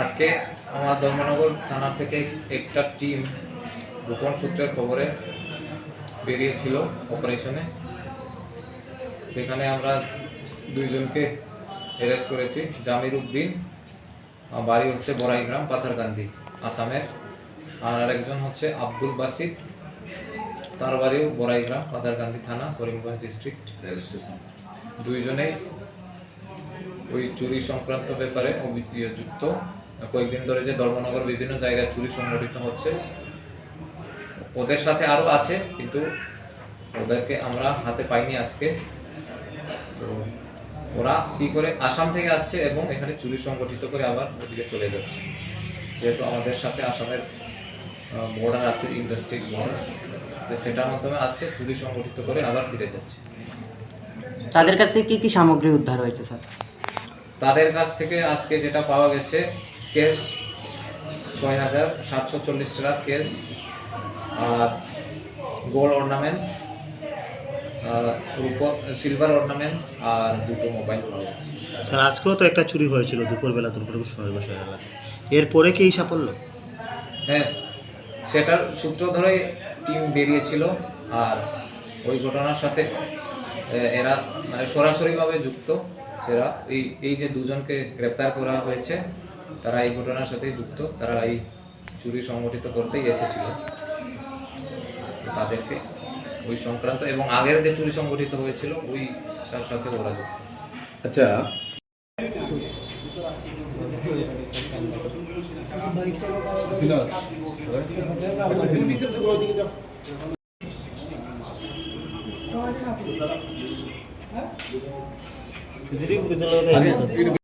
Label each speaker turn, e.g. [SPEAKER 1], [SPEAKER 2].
[SPEAKER 1] আজকে আমার ধর্মনগর থানা থেকে একটা টিম গোপন সূত্রের খবরে বেরিয়েছিল অপারেশনে সেখানে আমরা দুইজনকে অ্যারেস্ট করেছি, জামির উদ্দিন বাড়ি হচ্ছে বড়াইগ্রাম পাথারকান্দি আসামের। আর আরেকজন হচ্ছে আব্দুল বাসিদ, তার বাড়িও বড়াইগ্রাম পাথারকান্দি থানা, করিমগঞ্জ ডিস্ট্রিক্ট দুইজনেই ওই চুরি সংক্রান্ত ব্যাপারে যুক্ত কয়েকদিন ধরে যে ধর্মনগর বিভিন্ন জায়গায় চুরি সংঘটিত হচ্ছে ওদের সাথে আরও আছে কিন্তু ওদেরকে আমরা হাতে পাইনি আজকে। তো ওরা কি করে আসাম থেকে আসছে এবং এখানে চুরি সংগঠিত করে আবার ওদিকে চলে যাচ্ছে। যেহেতু আমাদের সাথে আসামের বর্ডার আছে ইন্ডাস্ট্রি বর্ডার তো সেটার মাধ্যমে আসছে চুরি সংগঠিত করে আবার ফিরে যাচ্ছে।
[SPEAKER 2] তাদের কাছ থেকে কি কি সামগ্রী উদ্ধার হয়েছে স্যার?
[SPEAKER 1] তাদের কাছ থেকে আজকে যেটা পাওয়া গেছে কেস ছয় হাজার সাতশো চল্লিশ টাকার কেস আর গোল্ড অর্নামেন্টস রূপ সিলভার অর্নামেন্টস আর দুটো মোবাইল পাওয়া গেছে।
[SPEAKER 3] স্যার আজকেও তো একটা চুরি হয়েছিল দুপুরবেলা বসে গেল এরপরে কি সাফল্য?
[SPEAKER 1] হ্যাঁ সেটার সূত্র ধরেই টিম বেরিয়েছিল আর ওই ঘটনার সাথে এরা মানে সরাসরিভাবে যুক্ত সেরা। এই এই যে দুজনকে গ্রেপ্তার করা হয়েছে তারা এই ঘটনার সাথে যুক্ত। তারা এই চুরি সংগঠিত করতেই এসেছিল। তাদেরকে ওই সংক্রান্ত এবং আগের যে চুরি সংগঠিত হয়েছিল ওই সার সাথে ওরা যুক্ত।
[SPEAKER 4] আচ্ছা।
[SPEAKER 3] CCTV footage